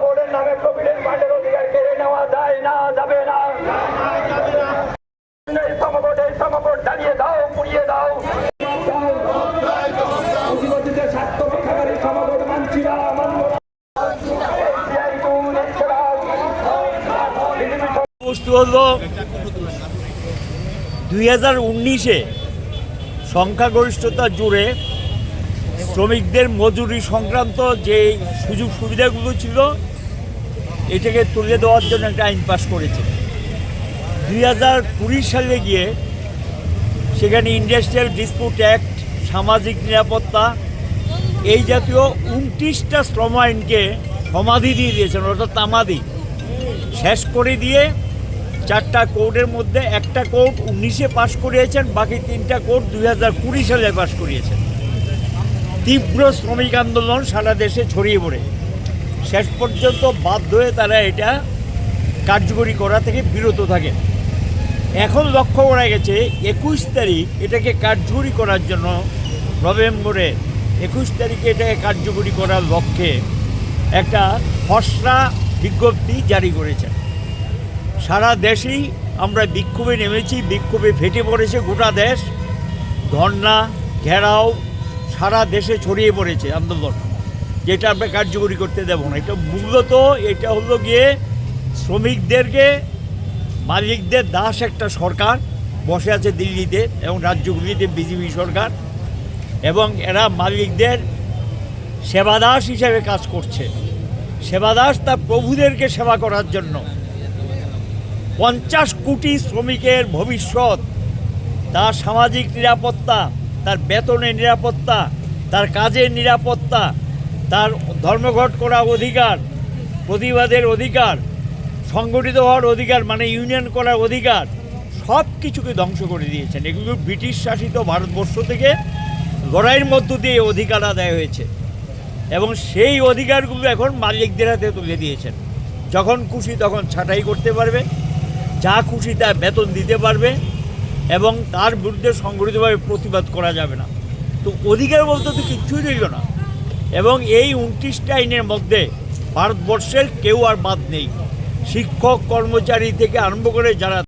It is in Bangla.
বোর্ডের নামে প্রভিডেন্ট ফান্ডের অধিকার কেড়ে নেওয়া যায় না, যাবে না। বস্তু হলো দুই হাজার উনিশে সংখ্যাগরিষ্ঠতা জুড়ে শ্রমিকদের মজুরি সংক্রান্ত যে সুযোগ সুবিধাগুলো ছিল এটাকে তুলে দেওয়ার জন্য একটা আইন পাস করেছে। দুই হাজার কুড়ি সালে গিয়ে সেখানে ইন্ডাস্ট্রিয়াল ডিসপুট অ্যাক্ট সামাজিক নিরাপত্তা, এই জাতীয় উনত্রিশটা শ্রম আইনকে সমাধি দিয়ে দিয়েছেন, অর্থাৎ তামাদি। শেষ করে দিয়ে চারটা কোর্টের মধ্যে একটা কোর্ট উনিশে পাশ করিয়েছেন, বাকি তিনটা কোর্ট দুই হাজার কুড়ি সালে পাশ করিয়েছেন। তীব্র শ্রমিক আন্দোলন সারা দেশে ছড়িয়ে পড়ে। শেষ পর্যন্ত বাধ্য হয়ে তারা এটা কার্যকরী করা থেকে বিরত থাকে এখন লক্ষ্য করা গেছে, একুশ তারিখ এটাকে কার্যকরী করার জন্য নভেম্বরে একুশ তারিখে এটাকে কার্যকরী করার লক্ষ্যে একটা খসড়া বিজ্ঞপ্তি জারি করেছেন। সারা দেশেই আমরা বিক্ষোভে নেমেছি, বিক্ষোভে ফেটে পড়েছে গোটা দেশ। ধর্না ঘেরাও সারা দেশে ছড়িয়ে পড়েছে আন্দোলন। যেটা আমরা কার্যকরী করতে দেবো না। এটা মূলত এটা হলো গিয়ে শ্রমিকদেরকে, মালিকদের দাস একটা সরকার বসে আছে দিল্লিতে এবং রাজ্যগুলিতে বিজেপি সরকার এবং এরা মালিকদের সেবাদাস হিসেবে কাজ করছে। সেবাদাস তার প্রভুদেরকে সেবা করার জন্য। পঞ্চাশ কোটি শ্রমিকের ভবিষ্যৎ, তার সামাজিক নিরাপত্তা, তার বেতনের নিরাপত্তা, তার কাজের নিরাপত্তা তার ধর্মঘট করার অধিকার, প্রতিবাদের অধিকার, সংগঠিত হওয়ার অধিকার মানে ইউনিয়ন করার অধিকার সব কিছুকে ধ্বংস করে দিয়েছেন। এগুলো ব্রিটিশ শাসিত ভারতবর্ষ থেকে লড়াইয়ের মধ্য দিয়ে অধিকার আদায় হয়েছে এবং সেই অধিকারগুলো এখন মালিকদের হাতে তুলে দিয়েছেন। যখন খুশি তখন ছাঁটাই করতে পারবে, যা খুশি তা বেতন দিতে পারবে এবং তার বিরুদ্ধে সংগঠিতভাবে প্রতিবাদ করা যাবে না। তো অধিকার বলতে তো কিচ্ছুই রইল না। এবং এই উনত্রিশটা আইনের মধ্যে ভারতবর্ষের কেউ আর বাদ নেই। শিক্ষক, কর্মচারী থেকে আরম্ভ করে যারা